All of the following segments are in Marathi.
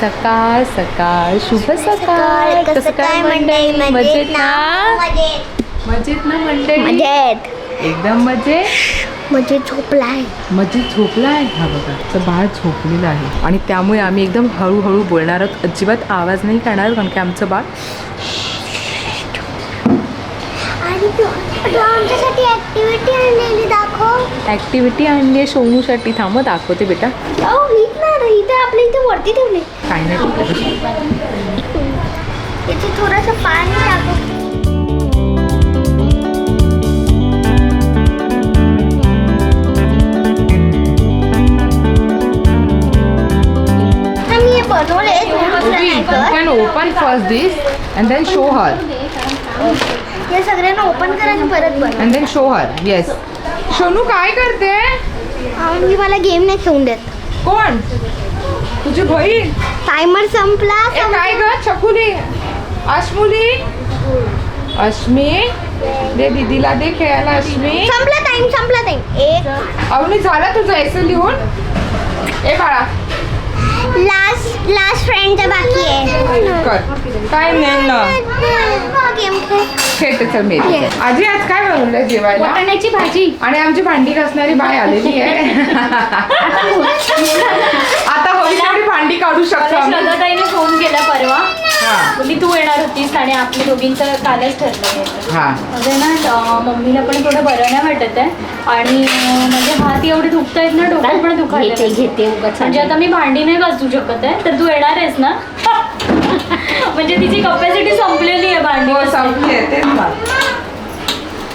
सकाळ सकाळ शुभ सकाळ. कसं काय मंडळी मजेत ना? मजेत. ना मंडळी मजेत. एकदम मजेत? म्हणजे झोपलाय. मजेत झोपला आहे हा बघा तर बाळ झोपलेलं आहे. आणि त्यामुळे आम्ही एकदम हळूहळू बोलणार आहोत अजिबात आवाज नाही करणार कारण की आमचं बाळ आणि तू तू आमच्यासाठी ऍक्टिव्हिटी आणलेली दाखव. ॲक्टिव्हिटी आणली आहे सोनूसाठी. थांब दाखवते बेटा. ना इथे आपल्या इथे वरती ठेवली काय नाही. याचे थोडंसं पाणी टाकू मी can open first this and then show her. या सगळ्यांना ओपन करायचं परत बनव. And then show her yes. Sonu काय करते? आणि मला गेम नाही खेळून देत. कोण? तुझी बहीण टायमर संपला ए काय ग? छकुली? अश्मुली? अश्मी? दे दीदीला दे खेळायला अश्मी. संपला टाइम संपला टाइम एक. अवनी झाला तुझं एसे लिहून. ए बाळा. लास्ट लास्ट फ्रेंड बाकी आहे. कर काय नाही ना? गेम खेळ खेळते चल मी. आजी आज काय बनवलंय जेवायला? वाटाण्याची भाजी. आणि आमची भांडी घासणारी बाय आलेली आहे. आता हवी तेवढी भांडी काढू शकतो फोन केला परवा. बोलली तू येणार होतीस आणि आपल्या दोघींचं कालच ठरलं हा. म्हणजे ना अं, मम्मीला पण थोडं बरं नाही वाटत आहे. आणि अं, म्हणजे हात एवढे दुखत आहेत ना डोकं पण दुखायला घेते लागलं. घेते उगाच म्हणजे आता मी भांडी नाही घासू शकत आहे तर तू येणार आहेस ना? म्हणजे तिची कपॅसिटी संपलेली आहे भांडी हो घासायची. संपली आहे तेच ना.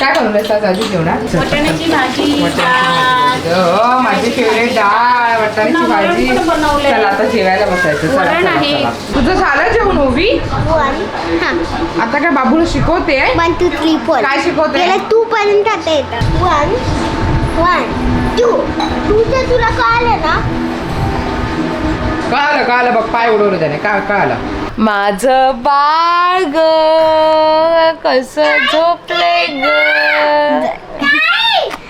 काय बनवलंय आज? आजी जेवणात? वाटाण्याची भाजी. हो माझी फेवरेट डाळ वाटाण्याची भाजी. चला आता जेवायला बसायचं. चला, वरण चला, आहे. चला. तुझं झालं जेवण ओवी? वन हा. आता काय बाबूला शिकवते? वन टू थ्री फोर काय शिकवते? गेल्या टू पर्यंत आता येतं. वन वन टू टूचं तुला कळालं ना? कळालं कळालं. बघ पाय उडवलं त्याने. काय कळालं? माझं बाळ ग कसं झोपले ग?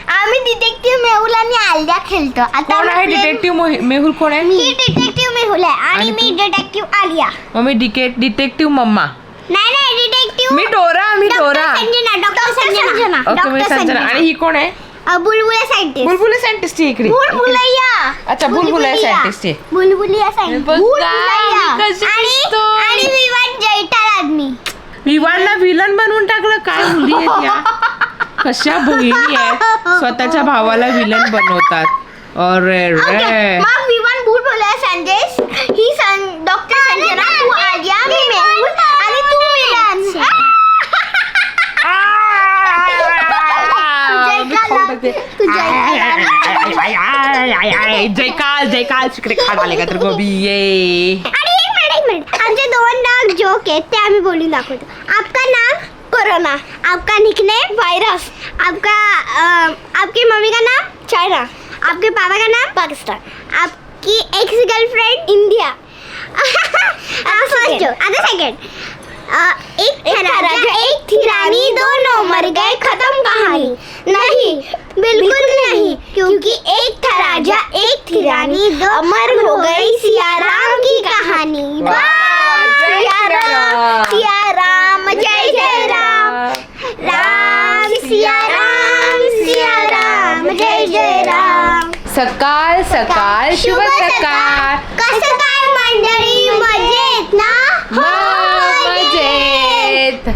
आम्ही डिटेक्टिव्ह मेहुल आणि आल्या खेळतो. आता कोण आहे डिटेक्टिव्ह मेहुल कोण आहे? ही डिटेक्टिव्ह मेहुल आहे आणि आणि मी डिटेक्टिव्ह आलिया. मग मी डिकेट डिटेक्टिव्ह मम्मा. नाही नाही डिटेक्टिव्ह मी डोरा मी Dora. Sanjana doctor Sanjana okay मी डॉक्टर संजना. आणि ही कोण आहे? बुलबुला सायंटिस्ट बुलबुल सायंटिस्ट इकडे. बुलबुलैया. अच्छा, बुलबुलैया scientist आहे. बुलबुलिया सायंटिस्ट बुलबुलैया. आणि. आणि विवान जैटाल आदमी. विवानला विलन बनवून टाकलं? काय मुली आहेत या? कशा बहिणी आहेत? स्वतःच्या भावाला विलन बनवतात. अरे रे. मग विवान बुलबुलैया संदेश ही सन डॉक्टर संजना जयकाल जयकाल तिकडे खाड आले का तर गोबी ये। आणि एक मिनिट एक मिनिट। आमचे दोन डाग जोक आहेत ते आम्ही बोलून दाखवतो आपका नाम कोरोना आपका निकनेम वायरस आपका अ, आपकी मम्मी का नाम चाइना आपके पापा का नाम पाकिस्तान आपकी ex girlfriend India first joke आता सेकंड एक था राजा एक थी रानी दोनों मर गए खत्म कहानी। नहीं बिल्कुल नहीं क्योंकि एक था राजा एक थी रानी दो अमर हो गई सिया राम की कहानी! सिया राम। जय जय राम। राम। सिया राम सिया राम जय जय राम। सकाळ सकाळ शुभ सकाळ कसं काय मंडळी मजेत ना? हो, मजेत।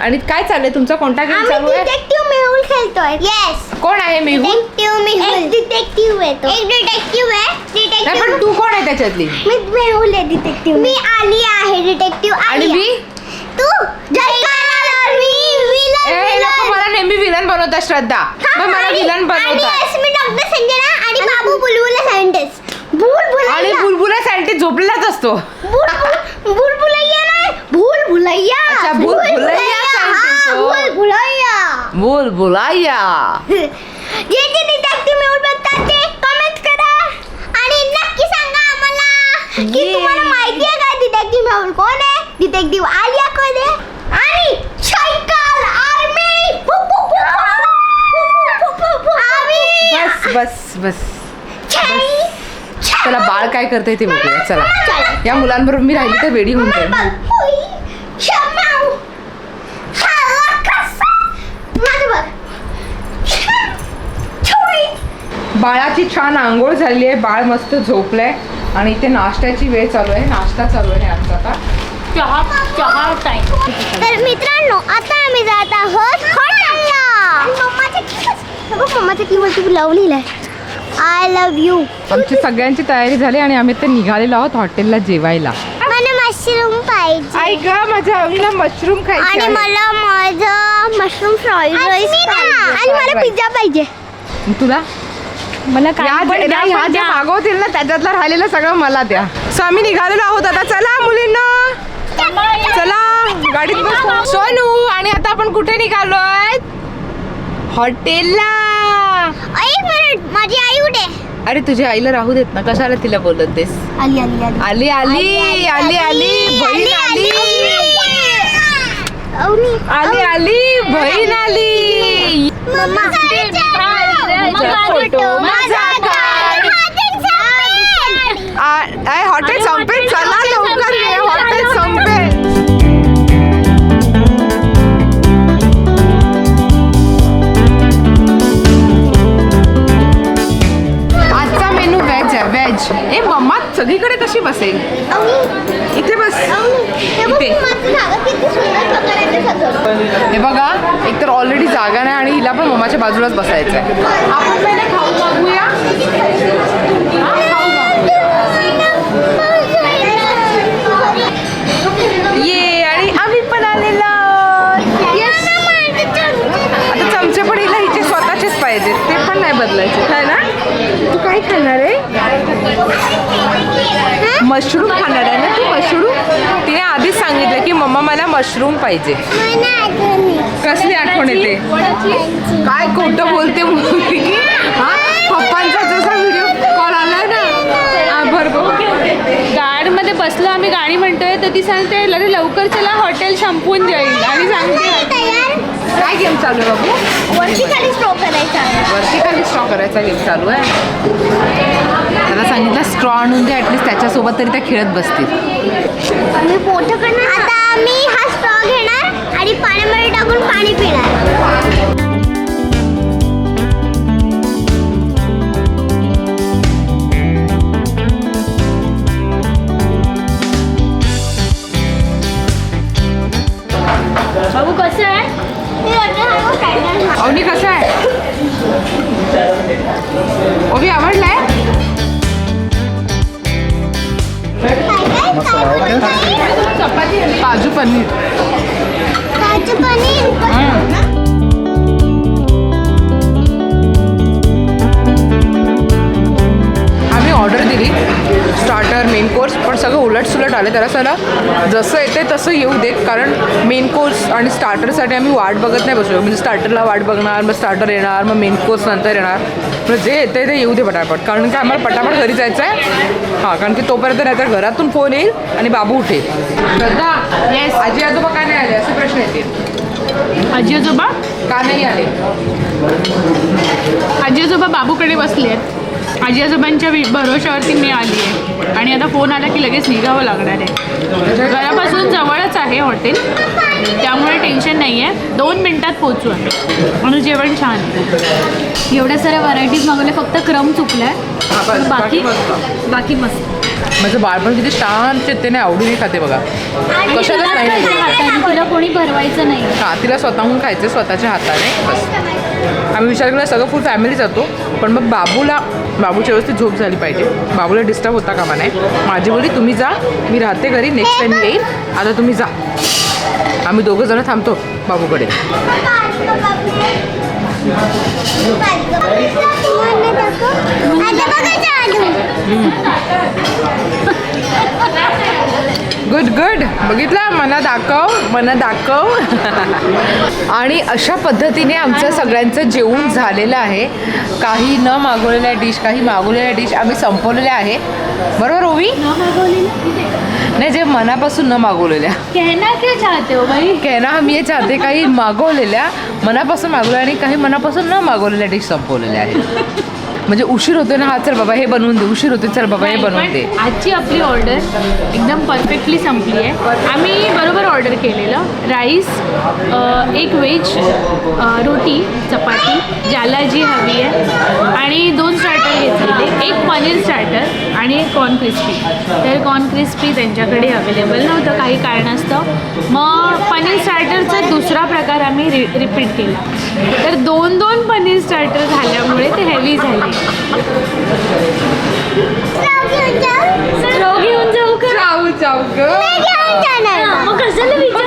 आणि काय चाललंय? तुमचा कोणता गेम आम्ही चालू आहे? डिटेक्टिव्ह मेहुल खेळतोय. येस कोण आहे मेहूल? डिटेक्टिव्ह मेहुल. एक डिटेक्टिव्ह आहे तो एक डिटेक्टिव्ह आहे. नाही पण डिटेक्टिव्ह तू कोण आहे त्याच्यातली? मी मेहुल आहे डिटेक्टिव्ह मी आलिया आहे डिटेक्टिव्ह आणि मी? तू? मी विलन ए नको मला नेहमी विलन बनवता श्रद्धा. मग मला विलन बनवतात. मी डॉक्टर संजना आणि बाबू बुलबुला सायंटिस्ट बुलबुला आणि बुलबुला सँटी झोपलेलाच असतो. बुलबुलैया नाही अच्छा, भूलभुलैया scientist, हो. भूलभुलैया बुलबुलाया जे जे डिटेक्टिव्ह मेहुल बघतात ते कमेंट करा. आणि नक्की सांगा आम्हाला की. तुम्हाला माहिती आहे का डिटेक्टिव्ह मेहुल कोण आहे? डिटेक्टिव्ह आलिया कोण आहे? आणि सायकल आर्मी आम्ही बस बस बस. छाई छाई चला बाळ काय करते ते बघूया. चला. चला. या मुलांबरोबर मी राहिली तर वेडी होऊन जाईल. बघ. हुई, शमाऊ. हवा कसा. माझं बघ. छुई. बाळाची छान आंघोळ झाली आहे बाळ मस्त झोपलंय आणि इथे नाश्त्याची वेळ चालू आहे. नाश्ता चालू आहे आमचा आता. चहा चहा टाइम तर मित्रांनो आता आम्ही जात आहोत लिहिलंय आय लव्ह यू आमची सगळ्यांची तयारी झाली आणि आम्ही ते निघालेलो आहोत हॉटेलला जेवायला. मला मशरूम पाहिजे. आई ग माझ्या आवडीला मशरूम खायचे आणि आहे. मला माझं मशरूम फ्राईड राईस आणि मला पिझ्झा पाहिजे. तुला? मला या ज्या- या- ह्या ज्या मागवतील ना त्याच्यातलं राहिलेलं सगळं मला द्या. सो आम्ही निघालेलो आहोत आता. चला मुलींना. चला गाडीत बसू. सोनू आणि आता आपण कुठे निघालोय? हॉटेलला. एक मिनिट माझी आई कुठे अरे तुझ्या आईला राहू देत ना. कशाला तिला बोलत तेस आली आली. आली आली आली आली आली बहीण आली अवनी आली आली बहीण आली. Mamma photo. माझा आय हॉटेल संपेल? चला लवकर ये हॉटेल संपेल. आजचा मेनू व्हेज आहे व्हेज ए मम्मा सगळीकडे कशी बसेल. इथे बस. इथे. हे बघा एकतर ऑलरेडी जागा नाही आणि हिला पण मम्माच्या बाजूलाच बसायचं आहे आपण पहिले खाऊ मागूया. ये आणि आम्ही पण आलेलो Yes. आता चमचे पण हिला हिचे स्वतःचेच पाहिजेत. ते पण नाही बदलायचे. काय ना? तू काय खाणार आहे? मशरूम खाणार आहे ना तू? मशरूम? आधीच सांगितलं की मम्मा मला मशरूम पाहिजे. कसली आठवण येते? काय खोटं बोलते मुलगी? हा? पप्पांचा जसा व्हिडिओ कॉल आलाय ना? बरोबर गाडमध्ये बसलो आम्ही गाणी म्हणतोय तर ती सांगते अरे लवकर चला हॉटेल संपून जाईल. आणि सांगते. काय गेम चालू आहे बाबू? वरती खाली स्ट्रो करायचा. वरती खाली स्ट्रॉ करायचा गेम चालू आहे. त्याला सांगितलं स्ट्रॉ आणून दे ॲटलीस्ट त्याच्यासोबत तरी त्या खेळत बसतील. मी मोठं करणार? आता आम्ही हा स्ट्रॉ घेणार आणि पाण्यामध्ये टाकून पाणी पिणार. उलट आलं त्याला सला जसं येते तसं येऊ देत कारण मेन कोर्स आणि स्टार्टरसाठी आम्ही वाट बघत नाही बसलो. म्हणजे स्टार्टरला वाट बघणार मग स्टार्टर येणार मग मेन कोर्स नंतर येणार. मग जे येते ते येऊ दे पटापट. कारण की आम्हाला पटापट घरी जायचं आहे हां कारण की तोपर्यंत नाही तर घरातून फोन येईल आणि बाबू उठेल. श्रद्धा आजी आजोबा का नाही आले? असे प्रश्न येतील. आजी आजोबा? का नाही आले? आजी आजोबा बाबूकडे बसले आहेत आजी आजोबांच्या वि- भरोश्यावरती मी आली आहे. आणि आता फोन आला की लगेच निघावं लागणार आहे. घरापासून जवळच आहे हॉटेल. त्यामुळे टेन्शन नाही आहे. दोन मिनटात पोचू आणि जेवण छान आहे. एवढ्या साऱ्या व्हरायटीज मागवल्या फक्त क्रम चुकलाय. हा, बस, बाकी बाकी मस्त. माझं बाळपण किती शांत चित्तेने आवडीने खाते बघा. कशालाच नाही तुला कोणी भरवायचं नाही. हा तिला स्वतःहून खायचं स्वतःच्या हाताने. बस. आम्ही विचार केला सगळं फुल फॅमिली जातो पण मग बाबूला बाबूची व्यवस्थित झोप झाली पाहिजे. बाबूला डिस्टर्ब होता कामा नाही माझी बोली तुम्ही जा मी राहते घरी नेक्स्ट टाइम येईल आता तुम्ही जा. आम्ही दोघं जण थांबतो बाबूकडे. गुड गुड बघितलं? मना दाखव मना दाखव. आणि अशा पद्धतीने आमचं सगळ्यांचं जेवण झालेलं आहे. काही न मागवलेल्या डिश काही मागवलेल्या डिश आम्ही संपवलेल्या आहे. बरोबर ओवी? नाही जे मनापासून न मागवलेल्या. कहना क्या चाहते हो भाई? कहना हम ये चाहते काही मागवलेल्या मनापासून मागवल्या आणि काही मनापासून न मागवलेल्या डिश संपवलेल्या आहेत. म्हणजे उशीर होतोय ना हा चल बाबा हे बनवून दे उशीर होतोय चल बाबा हे बनवून दे. आजची आपली ऑर्डर एकदम परफेक्टली संपली आहे. आम्ही बरोबर ऑर्डर केलेलं. राईस एक व्हेज रोटी चपाती ज्याला जी हवी आहे. आणि दोन स्टार्टर स्टार्टर आणि एक कॉर्न क्रिस्पी तर कॉर्न क्रिस्पी त्यांच्याकडे अवेलेबल नव्हतं काही कारणास्तव. मग पनीर स्टार्टरचा दुसरा प्रकार आम्ही रि रिपीट केला. तर दोन दोन पनीर स्टार्टर झाल्यामुळे ते हेवी झाले. घेऊन जाऊ का? जाऊ जाऊ मग कशाला विचार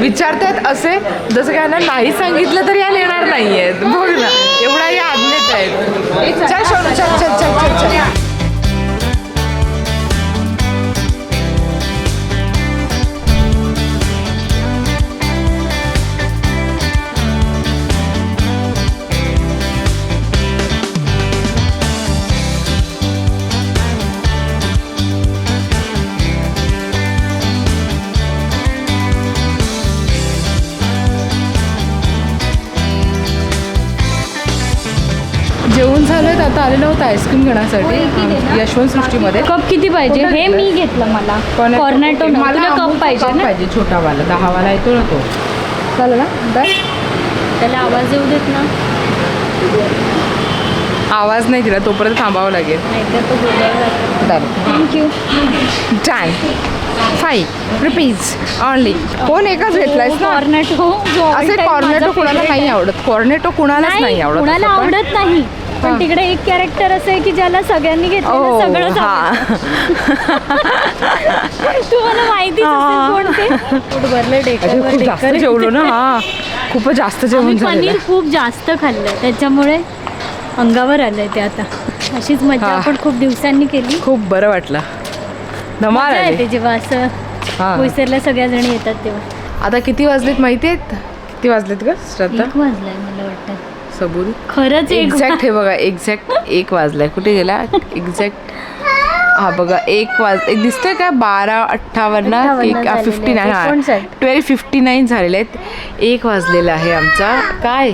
विचारतायत असे. जसं काय ना नाही सांगितलं तर या येणार नाहीये बघ ना. एवढा या आज्ञेत आहेत चल सोनू चल चल चल चल चल आता आलेलो होतं आईस्क्रीम घेण्यासाठी. यशवंत सृष्टीमध्ये कप किती पाहिजे? हे? मी घेतलं मला. कॉर्नेटो मला कप पाहिजे पाहिजे छोटावाला. दहावाला येतो ना तो. चालेल ना? त्याला आवाज येऊ देत ना. आवाज नाही दिला तोपर्यंत थांबावं लागेल. Thank you time five rupees only कोण एकच ना? कॉर्नेटो जो all असे कॉर्नेटो कुणाला नाही. आवडत. कॉर्नेटो कुणालाच नाही आवडत. आवडत नाही. हा. पण तिकडे एक कॅरेक्टर असं आहे की ज्याला सगळ्यांनी घेतलं हा आवडतं. तुम्हाला माहिती. कोण ते. पोट भरलं अरे, डेकर खूप जास्त जेवलो ना हा. खूपच जास्त जेवण पनीर खूप जास्त खाल्लं. त्याच्यामुळे अंगावर आलंय ते आता. अशीच मजा. आपण खूप दिवसांनी केली. खूप बरं वाटलं. धमाल जेव्हा असं हा. बोईसरला सगळ्या जणी येतात तेव्हा. आता किती वाजलेत माहिती आहेत? किती वाजलेत का श्रद्धा? वाजलाय मला वाटतं. सबुरी खरंच एक एक्झॅक्ट हे बघा एक्झॅक्ट एक वाजलाय. कुठे गेला? एक्झॅक्ट हा बघा एक वाज एक दिसतोय का? बारा अठ्ठावन्न fifty nine. Twelve fifty nine झालेले आहेत. एक वाजलेला आहे आमचा. काय?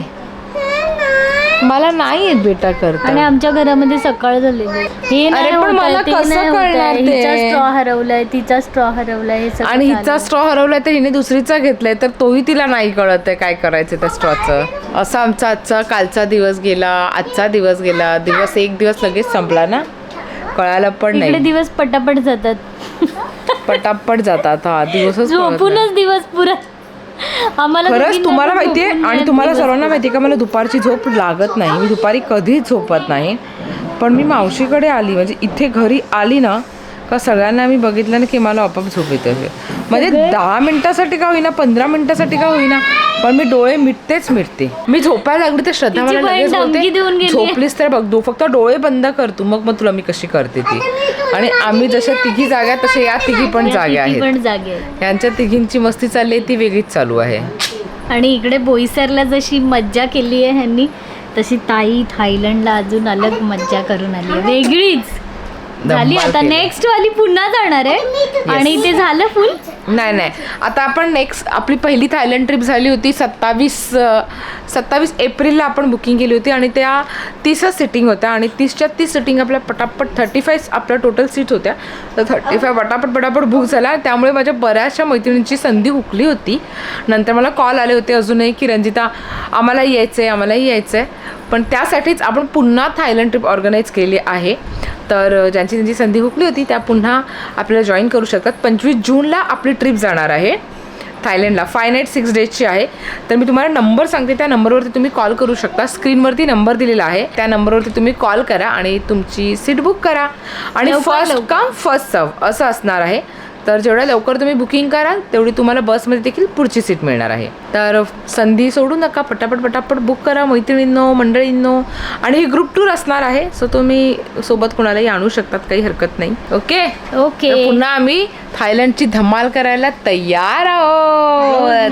मला नाही येत बेटा आणि करता आमच्या घरामध्ये सकाळ झालेली आहे. हे नाही अरे पण होत आहे, मला ते कसं नाही होत आहे. कळणार ते? हिचा स्ट्रॉ हरवलाय तिचा स्ट्रॉ हरवलाय हे सगळं आणि हिचा चालू स्ट्रॉ हरवलाय तर हिने दुसरीचा घेतलाय तर तोही तिला नाही कळत आहे काय करायचं त्या स्ट्रॉचं असा आमचा आजचा कालचा दिवस गेला आजचा दिवस गेला दिवस एक दिवस लगेच संपला ना कळायला पण इकडे नाही दिवस पटापट जातात पटापट जातात हा दिवसच कळत नाही. झोपूनच दिवस पुरा आम्हाला खरंच तुम्हाला माहितीये आणि तुम्हाला सर्वांना माहितीये का मला दुपारची झोप लागत नाही. मी दुपारी कधीच झोपत नाही. पण मी मावशीकडे आली. म्हणजे इथे घरी आली ना का सगळ्यांना मी बघितलं ना की मला आपोआप झोप येते. म्हणजे दहा मिनिटासाठी का होईना पंधरा मिनिटासाठी का होईना पण मी डोळे मिटतेच मिटते. मी झोपायला लागली तर श्रद्धा मला लगेच बोलते. झोपलीस तर बघ फक्त डोळे बंद कर तू. मग मग तुला मी कशी करते ती? आणि आम्ही जशा तिघी जाग्या तसे या तिघी पण जाग्या आहेत. पण जागे आहेत. यांच्या तिघींची मस्ती चालली आहे ती वेगळीच चालू आहे. आणि इकडे बोईसरला जशी मज्जा केली आहे ह्यांनी तशी ताई थायलंडला अजून अलग मज्जा करून आली आहे. वेगळीच. झाली आता. नेक्स्ट वाली पुन्हा जाणार आहे. आणि ते झालं फुल नाही नाही. आता आपण नेक्स्ट आपली पहिली थायलंड ट्रिप झाली होती सत्तावीस सत्तावीस एप्रिलला आपण बुकिंग केली होती आणि त्या तीसच सिटिंग होत्या. आणि तीसच्या तीस सिटिंग आपल्या पटापट थर्टी फाय आपल्या टोटल सीट होत्या. तर थर्टी फाय पटापट पटापट बुक झाला. त्यामुळे माझ्या बऱ्याचशा मैत्रिणींची संधी हुकली होती. नंतर मला कॉल आले होते अजूनही की रंजिता आम्हालाही यायचं आहे आम्हालाही यायचं आहे पण त्यासाठीच आपण पुन्हा थायलंड ट्रिप ऑर्गनाईज केली आहे. तर ज्यांची त्यांची संधी हुकली होती त्या पुन्हा आपल्याला जॉईन करू शकतात. पंचवीस जूनला आपली ट्रिप जाणार आहे थायलंडला. फाय नाईट सिक्स डेजची आहे. तर मी तुम्हाला नंबर सांगते. त्या नंबरवरती तुम्ही कॉल करू शकता. स्क्रीनवरती नंबर दिलेला आहे. त्या नंबरवरती तुम्ही कॉल करा आणि तुमची सीट बुक करा. आणि फर्स्ट. कम फर्स्ट सर्व असं असणार आहे. तर जेवढ्या लवकर तुम्ही बुकिंग कराल तेवढी तुम्हाला बसमध्ये देखील पुढची सीट मिळणार आहे. तर संधी सोडू नका पटापट पटापट बुक करा मैत्रिणींनो मंडळींनो. आणि ही ग्रुप टूर असणार आहे सो तुम्ही सोबत कोणालाही आणू शकतात काही हरकत नाही. ओके? ओके. पुन्हा आम्ही थायलंडची धमाल करायला तयार आहोत.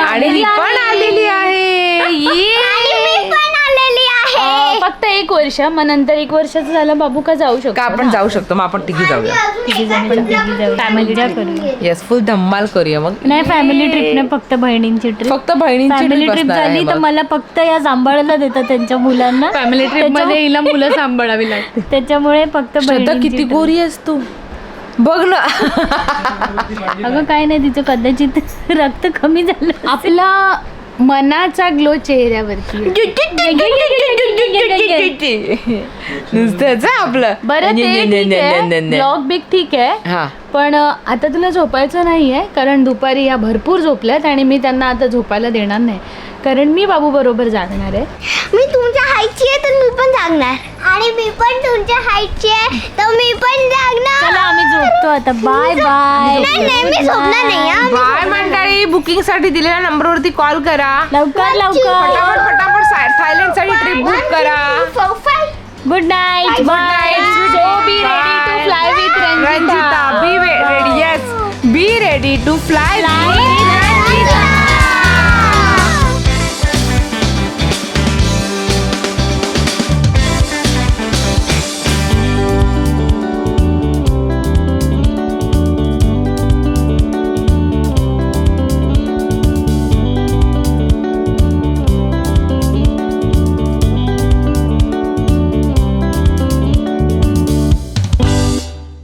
आणि ही पण आलेली आहे. फक्त एक वर्ष मग नंतर एक वर्षाचं झालं बाबू का जाऊ शकतो? का आपण जाऊ शकतो? मग आपण तिघी जाऊया. फॅमिली करूया. येस फुल धम्माल करूया मग. नाही फॅमिली ट्रिप नाही फक्त बहिणींची ट्रिप फक्त बहिणींची फॅमिली ट्रिप झाली तर. मला फक्त या सांभाळायला देतात त्यांच्या मुलांना. फॅमिली ट्रिपमध्ये हिला मुलं सांभाळावी लागते त्याच्यामुळे फक्त श्रद्धा बहिणींची किती trip. गोरी आहेस तू. बघ ना. अगं काय नाही तिचं कदाचित रक्त कमी झालं आपला मनाचा ग्लो चेहऱ्यावरती नुसतंच हं आपलं बरं ब्लॉग बिग ठीक आहे हा पण आता तुला झोपायचं नाही आहे कारण दुपारी या भरपूर झोपल्यात आणि मी त्यांना आता झोपायला देणार नाही कारण मी बाबू बरोबर जागणार आहे. मी तुमच्या हाईटची आहे तर मी पण जागणार. आणि मी पण तुमच्या हाईटची आहे तर मी पण जागणार. चला आम्ही झोपतो आता. बाय बाय नाही नाही मी झोपणार नाही हा. बाय मंडळी बुकिंगसाठी दिलेल्या नंबरवरती कॉल करा. लवकर लवकर. फटाफट फटाफट थायलंडसाठी ट्रिप बुक करा. four, five. Good night bye. So be ready to fly with Ranjita be ready yes be ready to fly